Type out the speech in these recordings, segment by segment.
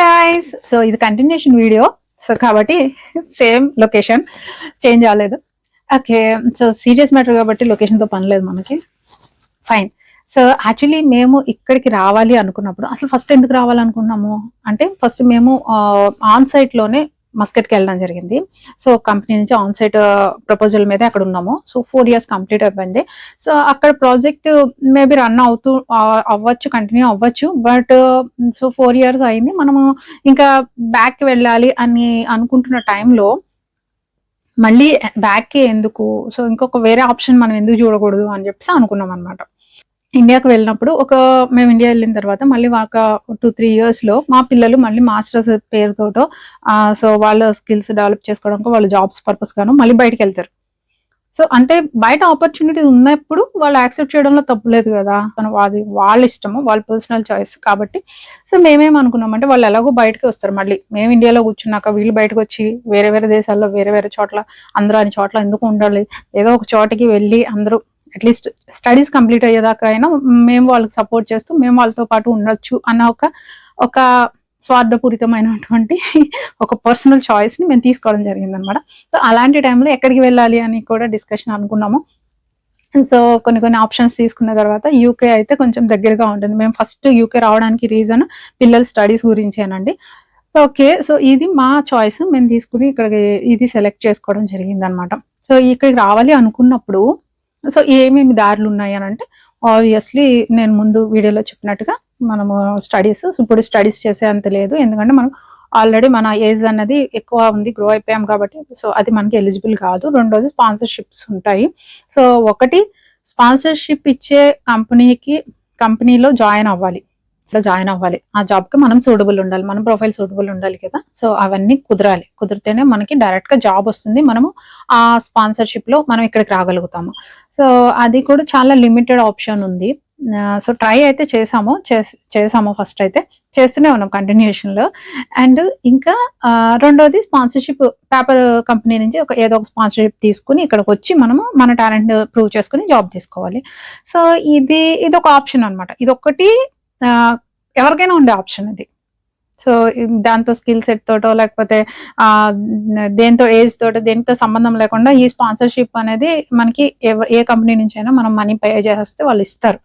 Guys so ఇది continuation video so కాబట్టి same location change అవ్వలేదు. ఓకే సో సీరియస్ మ్యాటర్ కాబట్టి లొకేషన్తో పనిలేదు మనకి. ఫైన్ సో యాక్చువల్లీ మేము ఇక్కడికి రావాలి అనుకున్నప్పుడు అసలు ఫస్ట్ ఎందుకు రావాలనుకున్నాము? అంటే ఫస్ట్ మేము uh, ఆన్ సైట్లోనే మస్కట్కి వెళ్ళడం జరిగింది. సో కంపెనీ నుంచి ఆన్ సైట్ ప్రపోజల్ మీద అక్కడ ఉన్నాము. సో ఫోర్ ఇయర్స్ కంప్లీట్ అయిపోయింది. సో అక్కడ ప్రాజెక్ట్ మేబీ రన్ అవుతూ అవ్వచ్చు కంటిన్యూ అవ్వచ్చు. బట్ సో ఫోర్ ఇయర్స్ అయింది. మనము ఇంకా బ్యాక్ వెళ్ళాలి అని అనుకుంటున్న టైంలో మళ్ళీ బ్యాక్ ఎందుకు? సో ఇంకొక వేరే ఆప్షన్ మనం ఎందుకు చూడకూడదు అని చెప్పేసి అనుకున్నాం అనమాట ఇండియాకి వెళ్ళినప్పుడు ఒక మేము ఇండియా వెళ్ళిన తర్వాత మళ్ళీ ఒక టూ త్రీ ఇయర్స్లో మా పిల్లలు మళ్ళీ మాస్టర్స్ పేరుతోటో సో వాళ్ళ స్కిల్స్ డెవలప్ చేసుకోవడానికి వాళ్ళ జాబ్స్ పర్పస్ గాను మళ్ళీ బయటకు వెళ్తారు. సో అంటే బయట ఆపర్చునిటీ ఉన్నప్పుడు వాళ్ళు యాక్సెప్ట్ చేయడంలో తప్పులేదు కదా. తను అది వాళ్ళ ఇష్టము వాళ్ళ పర్సనల్ చాయిస్ కాబట్టి. సో మేమేం అనుకున్నామంటే వాళ్ళు ఎలాగో బయటకు వస్తారు మళ్ళీ. మేము ఇండియాలో కూర్చున్నాక వీళ్ళు బయటకు వచ్చి వేరే వేరే దేశాల్లో వేరే వేరే చోట్ల అందరూ అన్ని చోట్ల ఎందుకు ఉండాలి? ఏదో ఒక చోటకి వెళ్ళి అందరూ అట్లీస్ట్ స్టడీస్ కంప్లీట్ అయ్యేదాకా అయినా మేము వాళ్ళకి సపోర్ట్ చేస్తూ మేము వాళ్ళతో పాటు ఉండొచ్చు అన్న ఒక ఒక స్వార్థపూరితమైనటువంటి ఒక పర్సనల్ చాయిస్ని మేము తీసుకోవడం జరిగింది అనమాట సో అలాంటి టైంలో ఎక్కడికి వెళ్ళాలి అని కూడా డిస్కషన్ అనుకున్నాము. సో కొన్ని కొన్ని ఆప్షన్స్ తీసుకున్న తర్వాత యూకే అయితే కొంచెం దగ్గరగా ఉంటుంది. మేము ఫస్ట్ యూకే రావడానికి రీజన్ పిల్లల స్టడీస్ గురించేనండి. ఓకే సో ఇది మా చాయిస్ మేము తీసుకుని ఇక్కడికి ఇది సెలెక్ట్ చేసుకోవడం జరిగింది అనమాట సో ఇక్కడికి రావాలి అనుకున్నప్పుడు సో ఏమేమి దారులు ఉన్నాయి అని అంటే ఆబ్వియస్లీ నేను ముందు వీడియోలో చెప్పినట్టుగా మనము స్టడీస్ ఇప్పుడు స్టడీస్ చేసే అంత లేదు. ఎందుకంటే మనం ఆల్రెడీ మన ఏజ్ అన్నది ఎక్కువ ఉంది గ్రో అయిపోయాం కాబట్టి సో అది మనకి ఎలిజిబుల్ కాదు. రెండోది స్పాన్సర్షిప్స్ ఉంటాయి. సో ఒకటి స్పాన్సర్షిప్ ఇచ్చే కంపెనీకి కంపెనీలో జాయిన్ అవ్వాలి. సో జాయిన్ అవ్వాలి. ఆ జాబ్కి మనం సూటబుల్ ఉండాలి. మన ప్రొఫైల్ సూటబుల్ ఉండాలి కదా. సో అవన్నీ కుదరాలి. కుదిరితేనే మనకి డైరెక్ట్గా జాబ్ వస్తుంది. మనము ఆ స్పాన్సర్షిప్లో మనం ఇక్కడికి రాగలుగుతాము. సో అది కూడా చాలా లిమిటెడ్ ఆప్షన్ ఉంది. సో ట్రై అయితే చేసాము. చేస్- చేసాము ఫస్ట్ అయితే. చేస్తూనే ఉన్నాం కంటిన్యూషన్లో. అండ్ ఇంకా రెండోది స్పాన్సర్షిప్ పేపర్ కంపెనీ నుంచి ఒక ఏదో ఒక స్పాన్సర్షిప్ తీసుకుని ఇక్కడికి వచ్చి మనము మన టాలెంట్ ప్రూవ్ చేసుకుని జాబ్ తీసుకోవాలి. సో ఇది ఇది ఒక ఆప్షన్ అనమాట ఇది ఒకటి ఎవరికైనా ఉండే ఆప్షన్ ఇది. సో దాంతో స్కిల్ సెట్ తోటో లేకపోతే ఆ దేంతో ఏజ్ తోటో దేనితో సంబంధం లేకుండా ఈ స్పాన్సర్షిప్ అనేది మనకి ఎవ- ఏ కంపెనీ నుంచి అయినా మనం మనీ పే చేస్తే వాళ్ళు ఇస్తారు.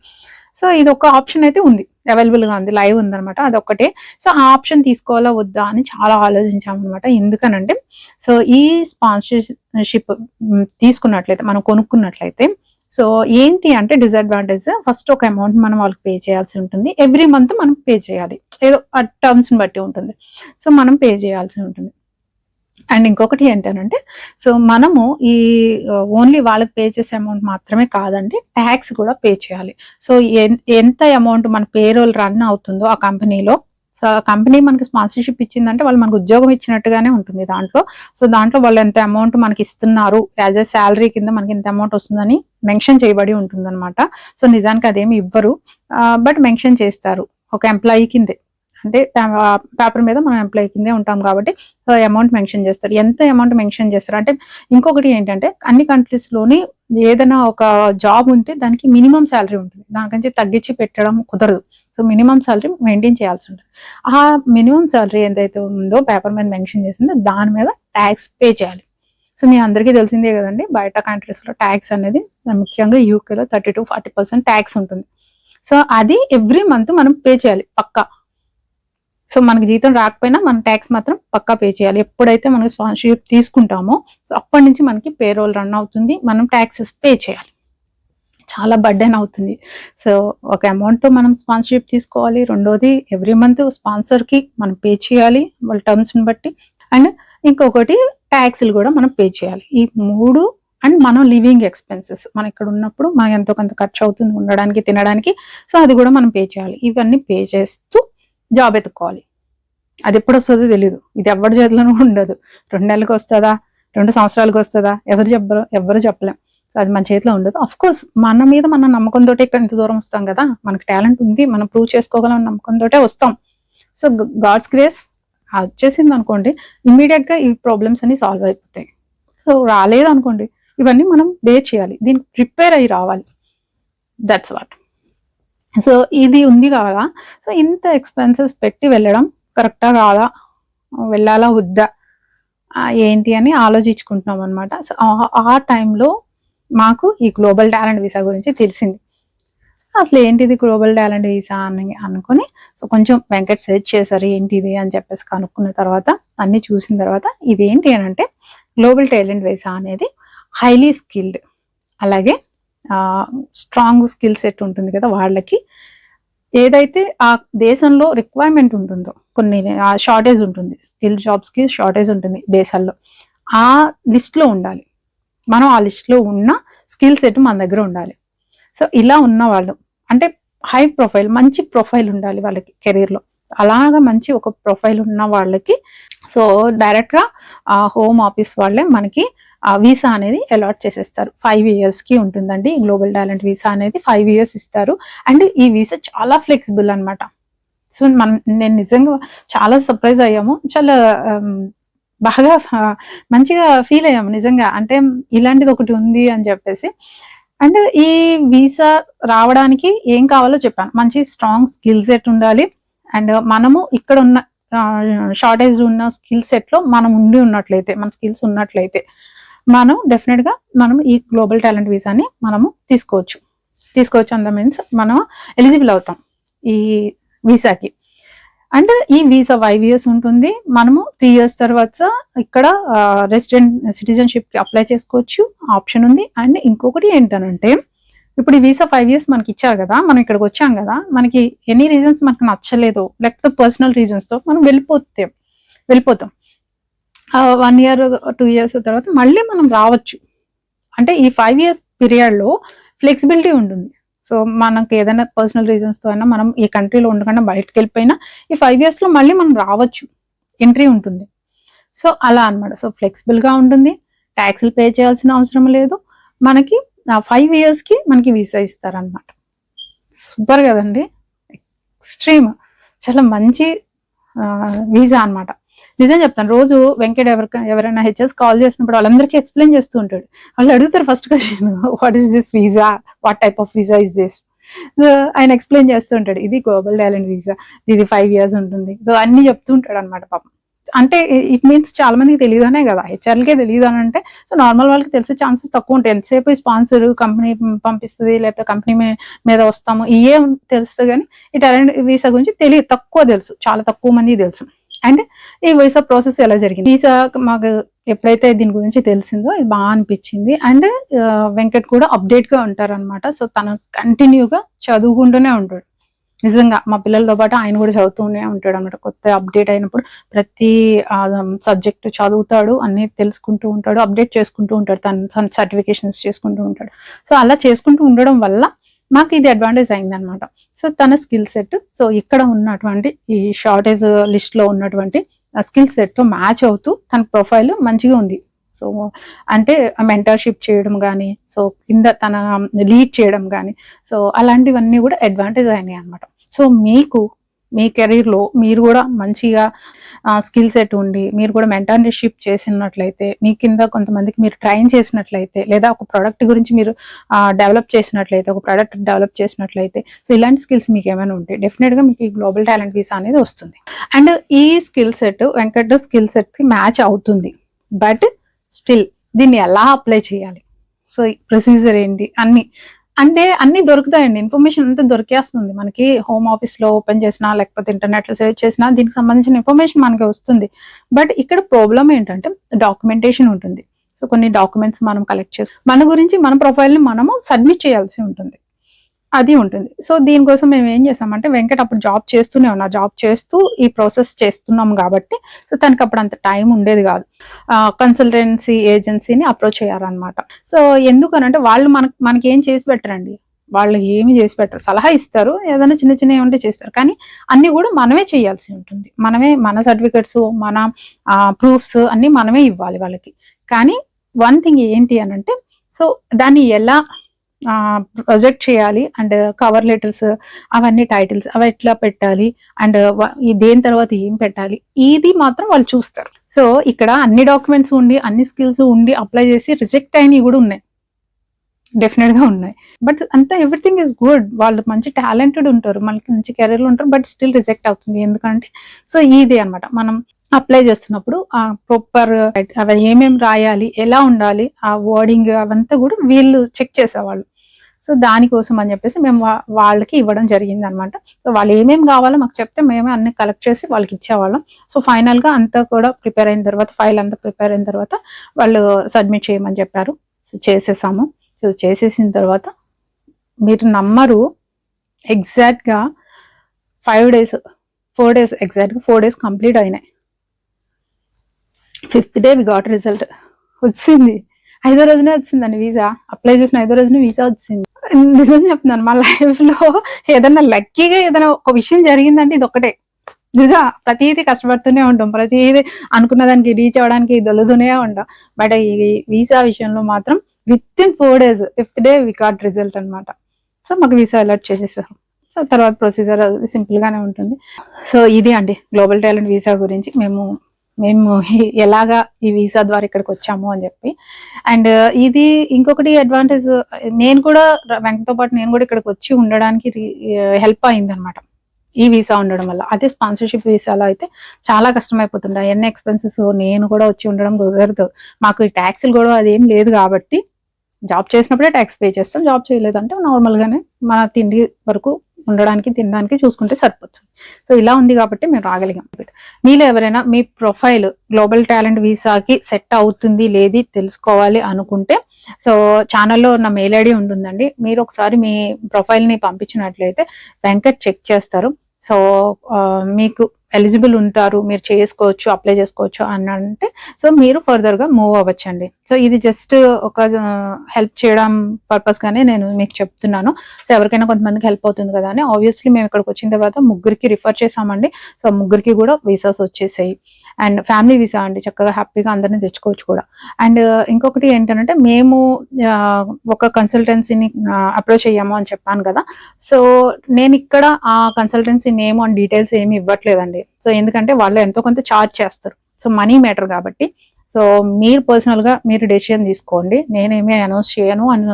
సో ఇది ఒక ఆప్షన్ అయితే ఉంది. అవైలబుల్గా ఉంది. లైవ్ ఉందనమాట అదొక్కటే. సో ఆ ఆప్షన్ తీసుకోవాలా వద్దా అని చాలా ఆలోచించామన్నమాట. ఎందుకనంటే సో ఈ స్పాన్సర్షిప్ తీసుకున్నట్లయితే మనం కొనుక్కున్నట్లయితే సో ఏంటి అంటే డిసడ్వాంటేజ్ ఫస్ట్ ఒక అమౌంట్ మనం వాళ్ళకి పే చేయాల్సి ఉంటుంది. ఎవ్రీ మంత్ మనం పే చేయాలి. ఏదో ఆ టర్మ్స్ని బట్టి ఉంటుంది. సో మనం పే చేయాల్సి ఉంటుంది. అండ్ ఇంకొకటి ఏంటంటే సో మనము ఈ uh, ఓన్లీ వాళ్ళకి పే చేసే అమౌంట్ మాత్రమే కాదండి ట్యాక్స్ కూడా పే చేయాలి. సో ఎంత అమౌంట్ మన పేరోల్ రన్ అవుతుందో ఆ కంపెనీలో సో కంపెనీ మనకి స్పాన్సర్షిప్ ఇచ్చిందంటే వాళ్ళు మనకు ఉద్యోగం ఇచ్చినట్టుగానే ఉంటుంది దాంట్లో. సో దాంట్లో వాళ్ళు ఎంత అమౌంట్ మనకి ఇస్తున్నారు యాజ్ ఎ శాలరీ కింద మనకి ఎంత అమౌంట్ వస్తుందని మెన్షన్ చేయబడి ఉంటుంది అనమాట సో నిజానికి అదేమి ఇవ్వరు. బట్ మెన్షన్ చేస్తారు. ఒక ఎంప్లాయీ కిందే. అంటే పేపర్ మీద మనం ఎంప్లాయీ కిందే ఉంటాం కాబట్టి అమౌంట్ మెన్షన్ చేస్తారు. ఎంత అమౌంట్ మెన్షన్ చేస్తారు? అంటే ఇంకొకటి ఏంటంటే అన్ని కంట్రీస్లోని ఏదైనా ఒక జాబ్ ఉంటే దానికి మినిమం శాలరీ ఉంటుంది. దానికంటే తగ్గించి పెట్టడం కుదరదు. సో మినిమం శాలరీ మెయింటైన్ చేయాల్సి ఉంటుంది. ఆ మినిమం శాలరీ ఎంతైతే ఉందో పేపర్ మీద మెన్షన్ చేసిందో దాని మీద ట్యాక్స్ పే చేయాలి. సో మీ అందరికీ తెలిసిందే కదండి బయట కంట్రీస్లో ట్యాక్స్ అనేది ముఖ్యంగా యూకేలో thirty to forty percent tax ఉంటుంది. సో అది ఎవ్రీ మంత్ మనం పే చేయాలి పక్కా. సో మనకి జీతం రాకపోయినా మన ట్యాక్స్ మాత్రం పక్కా పే చేయాలి. ఎప్పుడైతే మనకి స్పాన్సర్షిప్ తీసుకుంటామో సో అప్పటి నుంచి మనకి పేరోల్ రన్ అవుతుంది మనం ట్యాక్సెస్ పే చేయాలి. చాలా బర్డెన్ అవుతుంది. సో ఒక అమౌంట్తో తో మనం స్పాన్సర్షిప్ తీసుకోవాలి. రెండోది ఎవ్రీ మంత్ స్పాన్సర్కి మనం పే చేయాలి. వాళ్ళ టర్మ్స్ని బట్టి. అండ్ ఇంకొకటి ట్యాక్స్లు కూడా మనం పే చేయాలి. ఈ మూడు అండ్ మనం లివింగ్ ఎక్స్పెన్సెస్ మనం ఇక్కడ ఉన్నప్పుడు మనకి ఎంతో కొంత ఖర్చు అవుతుంది ఉండడానికి తినడానికి. సో అది కూడా మనం పే చేయాలి. ఇవన్నీ పే చేస్తూ జాబ్ ఎత్తుకోవాలి. అది ఎప్పుడు వస్తుందో తెలియదు ఇది ఎవరి చేతిలోనూ ఉండదు. రెండు నెలలకు వస్తుందా? రెండు సంవత్సరాలకు వస్తుందా? ఎవరు చెప్పరు? ఎవరు చెప్పలేం. అది మన చేతిలో ఉండదు. అఫ్ కోర్స్ మన మీద మన నమ్మకంతో ఇక్కడ ఇంత దూరం వస్తాం కదా. మనకి టాలెంట్ ఉంది మనం ప్రూవ్ చేసుకోగలం నమ్మకంతో వస్తాం. సో గాడ్స్ గ్రేస్ వచ్చేసింది అనుకోండి ఇమ్మీడియట్గా ఈ ప్రాబ్లమ్స్ అన్ని సాల్వ్ అయిపోతాయి. సో రాలేదు అనుకోండి ఇవన్నీ మనం బే చేయాలి. దీనికి ప్రిపేర్ అయ్యి రావాలి. దట్స్ వాట్ సో ఇది ఉంది కదా. సో ఇంత ఎక్స్పెన్సెస్ పెట్టి వెళ్ళడం కరెక్టా కాదా? వెళ్ళాలా వద్దా? ఏంటి అని ఆలోచించుకుంటున్నాం అనమాట సో ఆ టైంలో మాకు ఈ గ్లోబల్ టాలెంట్ వీసా గురించి తెలిసింది. అసలు ఏంటిది గ్లోబల్ టాలెంట్ వీసా అని అనుకొని సో కొంచెం వెంకట్ సెర్చ్ చేశారు ఏంటిది అని చెప్పేసి కనుక్కున్న తర్వాత అన్ని చూసిన తర్వాత ఇది ఏంటి అని అంటే గ్లోబల్ టాలెంట్ వీసా అనేది హైలీ స్కిల్డ్. అలాగే స్ట్రాంగ్ స్కిల్ సెట్ ఉంటుంది కదా వాళ్ళకి. ఏదైతే ఆ దేశంలో రిక్వైర్మెంట్ ఉంటుందో కొన్ని షార్టేజ్ ఉంటుంది. స్కిల్ జాబ్స్కి షార్టేజ్ ఉంటుంది దేశాల్లో. ఆ లిస్ట్లో ఉండాలి. మనం ఆ లిస్ట్లో ఉన్న స్కిల్ సెట్ మన దగ్గర ఉండాలి. సో ఇలా ఉన్న వాళ్ళు అంటే హై ప్రొఫైల్ మంచి ప్రొఫైల్ ఉండాలి వాళ్ళకి కెరీర్లో అలాగా మంచి ఒక ప్రొఫైల్ ఉన్న వాళ్ళకి సో డైరెక్ట్గా హోమ్ ఆఫీస్ వాళ్ళే మనకి ఆ వీసా అనేది అలాట్ చేసేస్తారు. ఫైవ్కి ఉంటుందండి గ్లోబల్ టాలెంట్ వీసా అనేది ఫైవ్ ఇయర్స్ ఇస్తారు. అండ్ ఈ వీసా చాలా ఫ్లెక్సిబుల్ అనమాట సో మనం నేను నిజంగా చాలా సర్ప్రైజ్ అయ్యాము. చాలా um, బాగా మంచిగా ఫీల్ అయ్యాము నిజంగా. అంటే ఇలాంటిది ఒకటి ఉంది అని చెప్పేసి. అండ్ ఈ వీసా రావడానికి ఏం కావాలో చెప్పాను. మంచి స్ట్రాంగ్ స్కిల్ సెట్ ఉండాలి. అండ్ మనము ఇక్కడ ఉన్న షార్టేజ్ ఉన్న స్కిల్ సెట్లో మనం ఉండి ఉన్నట్లయితే మన స్కిల్స్ ఉన్నట్లయితే మనం డెఫినెట్గా మనం ఈ గ్లోబల్ టాలెంట్ వీసాని మనము తీసుకోవచ్చు. తీసుకోవచ్చు అంద మీన్స్ మనం ఎలిజిబుల్ అవుతాం ఈ వీసాకి. అండ్ ఈ వీసా ఫైవ్ ఇయర్స్ ఉంటుంది. మనము త్రీ ఇయర్స్ తర్వాత ఇక్కడ రెసిడెంట్ సిటిజన్షిప్కి అప్లై చేసుకోవచ్చు. ఆప్షన్ ఉంది. అండ్ ఇంకొకటి ఏంటనంటే ఇప్పుడు ఈ వీసా ఫైవ్ ఇయర్స్ మనకి ఇచ్చారు కదా మనం ఇక్కడికి వచ్చాం కదా మనకి ఎనీ రీజన్స్ మనకు నచ్చలేదు లేకపోతే పర్సనల్ రీజన్స్తో మనం వెళ్ళిపోతే వెళ్ళిపోతాం. వన్ ఇయర్ టూ ఇయర్స్ తర్వాత మళ్ళీ మనం రావచ్చు. అంటే ఈ ఫైవ్ ఇయర్స్ పీరియడ్లో ఫ్లెక్సిబిలిటీ ఉంటుంది. సో మనకి ఏదైనా పర్సనల్ రీజన్స్తో అయినా మనం ఈ కంట్రీలో ఉండకుండా బయటకు వెళ్ళిపోయినా ఈ ఫైవ్ ఇయర్స్లో మళ్ళీ మనం రావచ్చు. ఎంట్రీ ఉంటుంది. సో అలా అన్నమాట. సో ఫ్లెక్సిబుల్గా ఉంటుంది. ట్యాక్స్లు పే చేయాల్సిన అవసరం లేదు. మనకి ఫైవ్ ఇయర్స్కి మనకి వీసా ఇస్తారనమాట సూపర్ కదండి. ఎక్స్ట్రీమ్ చాలా మంచి వీసా అన్నమాట. నిజం చెప్తాను రోజు వెంకట ఎవరికి ఎవరైనా హెచ్ఎస్ కాల్ చేసినప్పుడు వాళ్ళందరికీ ఎక్స్ప్లెయిన్ చేస్తూ ఉంటాడు. వాళ్ళు అడుగుతారు first question what is this visa what type of visa is this so ఆయన ఎక్స్ప్లెయిన్ చేస్తూ ఉంటాడు ఇది గ్లోబల్ టాలెంట్ వీసా ఇది ఫైవ్ ఇయర్స్ ఉంటుంది. సో అన్ని చెప్తూ ఉంటాడు అనమాట పాపం. అంటే ఇట్ మీన్స్ చాలా మందికి తెలియదనే కదా హెచ్ఆర్లకే తెలియదు అని అంటే సో నార్మల్ వాళ్ళకి తెలిసే ఛాన్సెస్ తక్కువ ఉంటాయి. ఎంతసేపు స్పాన్సర్ కంపెనీ పంపిస్తుంది లేకపోతే కంపెనీ మీద వస్తాము ఇవే తెలుస్తుంది కానీ ఈ టాలెంట్ వీసా గురించి తెలియదు తక్కువ తెలుసు చాలా తక్కువ మంది తెలుసు. అండ్ ఈ వీసా ప్రాసెస్ ఎలా జరిగింది? వీసా మాకు ఎప్పుడైతే దీని గురించి తెలిసిందో ఇది బాగా అనిపించింది. అండ్ వెంకట్ కూడా అప్డేట్గా ఉంటారన్నమాట. సో తను కంటిన్యూగా చదువుకుంటూనే ఉంటాడు. నిజంగా మా పిల్లలతో పాటు ఆయన కూడా చదువుతూనే ఉంటాడు అన్నమాట. కొత్త అప్డేట్ అయినప్పుడు ప్రతి సబ్జెక్ట్ చదువుతాడు అన్ని తెలుసుకుంటూ ఉంటాడు అప్డేట్ చేసుకుంటూ ఉంటాడు తన తన సర్టిఫికేషన్స్ చేసుకుంటూ ఉంటాడు. సో అలా చేసుకుంటూ ఉండడం వల్ల మాకు ఇది అడ్వాంటేజ్ అయిందనమాట సో తన స్కిల్ సెట్ సో ఇక్కడ ఉన్నటువంటి ఈ షార్టేజ్ లిస్ట్లో ఉన్నటువంటి స్కిల్ సెట్తో మ్యాచ్ అవుతూ తన ప్రొఫైల్ మంచిగా ఉంది. సో అంటే మెంటర్షిప్ చేయడం కానీ సో కింద తన లీడ్ చేయడం కానీ సో అలాంటివన్నీ కూడా అడ్వాంటేజ్ అయినాయి అనమాట సో మీకు మీ కెరీర్లో మీరు కూడా మంచిగా స్కిల్ సెట్ ఉండి మీరు కూడా మెంటర్షిప్ చేసినట్లయితే మీ కింద కొంతమందికి మీరు ట్రైన్ చేసినట్లయితే లేదా ఒక ప్రోడక్ట్ గురించి మీరు డెవలప్ చేసినట్లయితే ఒక ప్రోడక్ట్ డెవలప్ చేసినట్లయితే సో ఇలాంటి స్కిల్స్ మీకు ఏమైనా ఉంటే డెఫినెట్గా మీకు ఈ గ్లోబల్ టాలెంట్ వీసా అనేది వస్తుంది. అండ్ ఈ స్కిల్ సెట్ వెంకట స్కిల్ సెట్కి మ్యాచ్ అవుతుంది. బట్ స్టిల్ దీన్ని ఎలా అప్లై చేయాలి? సో ప్రొసీజర్ ఏంటి? అన్ని అంటే అన్ని దొరుకుతాయండి. ఇన్ఫర్మేషన్ అంతా దొరికేస్తుంది. మనకి హోమ్ ఆఫీస్లో ఓపెన్ చేసినా లేకపోతే ఇంటర్నెట్లో సేవ్ చేసినా దీనికి సంబంధించిన ఇన్ఫర్మేషన్ మనకి వస్తుంది. బట్ ఇక్కడ ప్రాబ్లం ఏంటంటే డాక్యుమెంటేషన్ ఉంటుంది. సో కొన్ని డాక్యుమెంట్స్ మనం కలెక్ట్ చేసి మన గురించి మన ప్రొఫైల్ని మనము సబ్మిట్ చేయాల్సి ఉంటుంది. అది ఉంటుంది. సో దీనికోసం మేము ఏం చేసామంటే వెంకట్ అప్పుడు జాబ్ చేస్తూనే ఉన్నా జాబ్ చేస్తూ ఈ ప్రాసెస్ చేస్తున్నాం కాబట్టి సో తనకి అప్పుడు అంత టైం ఉండేది కాదు. కన్సల్టెన్సీ ఏజెన్సీని అప్రోచ్ అయ్యారనమాట సో ఎందుకనంటే వాళ్ళు మనకి మనకి ఏం చేసి పెట్టరండి? వాళ్ళు ఏమి చేసి పెట్టరు. సలహా ఇస్తారు. ఏదైనా చిన్న చిన్న ఉంటే చేస్తారు. కానీ అన్ని కూడా మనమే చేయాల్సి ఉంటుంది. మనమే మన సర్టిఫికెట్స్ మన ప్రూఫ్స్ అన్ని మనమే ఇవ్వాలి వాళ్ళకి. కానీ వన్ థింగ్ ఏంటి అని అంటే సో దాన్ని ఎలా ప్రొజెక్ట్ చేయాలి అండ్ కవర్ లెటర్స్ అవన్నీ టైటిల్స్ అవి ఎట్లా పెట్టాలి అండ్ దేని తర్వాత ఏం పెట్టాలి ఇది మాత్రం వాళ్ళు చూస్తారు. సో ఇక్కడ అన్ని డాక్యుమెంట్స్ ఉండి అన్ని స్కిల్స్ ఉండి అప్లై చేసి రిజెక్ట్ అయినవి కూడా ఉన్నాయి. డెఫినెట్గా ఉన్నాయి. బట్ అంతా ఎవ్రీథింగ్ ఇస్ గుడ్ వాళ్ళు మంచి టాలెంటెడ్ ఉంటారు మనకి మంచి కెరీర్ ఉంటారు బట్ స్టిల్ రిజెక్ట్ అవుతుంది. ఎందుకంటే సో ఇది అన్నమాట. మనం అప్లై చేస్తున్నప్పుడు ఆ ప్రాపర్ అవి ఏమేమి రాయాలి ఎలా ఉండాలి ఆ వర్డింగ్ అవంతా కూడా వీళ్ళు చెక్ చేసేవాళ్ళు. సో దానికోసం అని చెప్పేసి మేము వాళ్ళకి ఇవ్వడం జరిగింది అనమాట సో వాళ్ళు ఏమేమి కావాలో మాకు చెప్తే మేమే అన్ని కలెక్ట్ చేసి వాళ్ళకి ఇచ్చేవాళ్ళం. సో ఫైనల్గా అంతా కూడా ప్రిపేర్ అయిన తర్వాత ఫైల్ అంతా ప్రిపేర్ అయిన తర్వాత వాళ్ళు సబ్మిట్ చేయమని చెప్పారు. సో చేసేసాము. సో చేసేసిన తర్వాత మీరు నమ్మరు ఎగ్జాక్ట్గా ఫైవ్ డేస్ ఫోర్ డేస్ ఎగ్జాక్ట్గా ఫోర్ డేస్ కంప్లీట్ అయినాయి. Fifth day we got result వచ్చింది. ఐదో రోజునే వచ్చిందండి వీసా. అప్లై చేసిన ఐదో రోజునే వీసా వచ్చింది. నిజం చెప్తున్నాను మా లైఫ్లో ఏదైనా లక్కీగా ఏదైనా ఒక విషయం జరిగిందంటే ఇది ఒకటే నిజా ప్రతిదీ కష్టపడుతూనే ఉంటాం ప్రతిదీ అనుకున్న దానికి రీచ్ అవ్వడానికి దొలుతూనే ఉంటాం. బట్ ఈ వీసా విషయంలో మాత్రం within four days fifth day we got result అన్నమాట. సో మాకు వీసా అలర్ట్ చేసేసారు. సో తర్వాత ప్రొసీజర్ సింపుల్ గానే ఉంటుంది. సో ఇది అండి గ్లోబల్ టాలెంట్ వీసా గురించి. మేము మేము ఎలాగా ఈ వీసా ద్వారా ఇక్కడికి వచ్చాము అని చెప్పి. అండ్ uh, ఇది ఇంకొకటి అడ్వాంటేజ్ uh, నేను కూడా ర- వెంకతో పాటు నేను కూడా ఇక్కడికి వచ్చి ఉండడానికి హెల్ప్ uh, అయింది అనమాట ఈ వీసా ఉండడం వల్ల. అదే స్పాన్సర్షిప్ వీసాలో అయితే చాలా కష్టం ఎన్ని ఎక్స్పెన్సెస్ నేను కూడా వచ్చి ఉండడం కుదరదు. మాకు ఈ ట్యాక్సీలు కూడా అదేం లేదు కాబట్టి జాబ్ చేసినప్పుడే ట్యాక్స్ పే చేస్తాం. జాబ్ చేయలేదంటే నార్మల్ గానే మన తిండి వరకు ఉండడానికి తినడానికి చూసుకుంటే సరిపోతుంది. సో ఇలా ఉంది కాబట్టి మేము రాగలిగాం. మీలో ఎవరైనా మీ ప్రొఫైల్ గ్లోబల్ టాలెంట్ వీసాకి సెట్ అవుతుంది లేది తెలుసుకోవాలి అనుకుంటే సో ఛానల్లో నా మెయిల్ ఐడి ఉంటుందండి. మీరు ఒకసారి మీ ప్రొఫైల్ని పంపించినట్లయితే వెంకట్ చెక్ చేస్తారు. సో మీకు ఎలిజిబుల్ ఉంటారు మీరు చేసుకోవచ్చు అప్లై చేసుకోవచ్చు అని అంటే సో మీరు ఫర్దర్గా మూవ్ అవ్వచ్చండి. సో ఇది జస్ట్ ఒక హెల్ప్ చేయడం పర్పస్ గానే నేను మీకు చెప్తున్నాను. సో ఎవరికైనా కొంతమందికి హెల్ప్ అవుతుంది కదా అని ఆబ్వియస్లీ మేము ఇక్కడికి వచ్చిన తర్వాత ముగ్గురికి రిఫర్ చేసామండి సో ముగ్గురికి కూడా వీసాస్ వచ్చేసాయి. అండ్ ఫ్యామిలీ వీసా అండి చక్కగా హ్యాపీగా అందరిని తెచ్చుకోవచ్చు కూడా. అండ్ ఇంకొకటి ఏంటంటే మేము ఒక కన్సల్టెన్సీని అప్రోచ్ అయ్యాము అని చెప్పాను కదా. సో నేను ఇక్కడ ఆ కన్సల్టెన్సీ నేమ్ అండ్ డీటెయిల్స్ ఏమి ఇవ్వట్లేదండి. సో ఎందుకంటే వాళ్ళు ఎంతో కొంత చార్జ్ చేస్తారు. సో మనీ మ్యాటర్ కాబట్టి. సో మీరు పర్సనల్గా మీరు డెసిషన్ తీసుకోండి. నేనేమీ అనౌన్స్ చేయను అని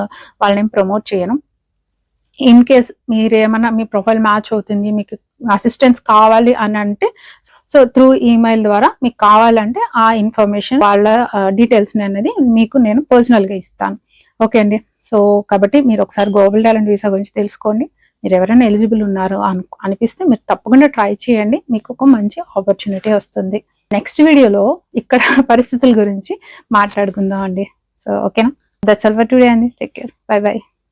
వాళ్ళని ప్రమోట్ చేయను. ఇన్ కేస్ మీరేమన్నా మీ ప్రొఫైల్ మ్యాచ్ అవుతుంది మీకు అసిస్టెన్స్ కావాలి అని అంటే సో త్రూ ఈమెయిల్ ద్వారా మీకు కావాలంటే ఆ ఇన్ఫర్మేషన్ వాళ్ళ డీటెయిల్స్ అనేది మీకు నేను పర్సనల్గా ఇస్తాను. ఓకే అండి? సో కాబట్టి మీరు ఒకసారి గ్లోబల్ టాలెంట్ వీసా గురించి తెలుసుకోండి. మీరు ఎవరైనా ఎలిజిబుల్ ఉన్నారు అను అనిపిస్తే మీరు తప్పకుండా ట్రై చేయండి. మీకు ఒక మంచి ఆపర్చునిటీ వస్తుంది. నెక్స్ట్ వీడియోలో ఇక్కడ పరిస్థితుల గురించి మాట్లాడుకుందాం అండి సో ఓకేనా? దట్స్ అల్వర్ ఫర్ టుడే అండి. Take care. Bye bye.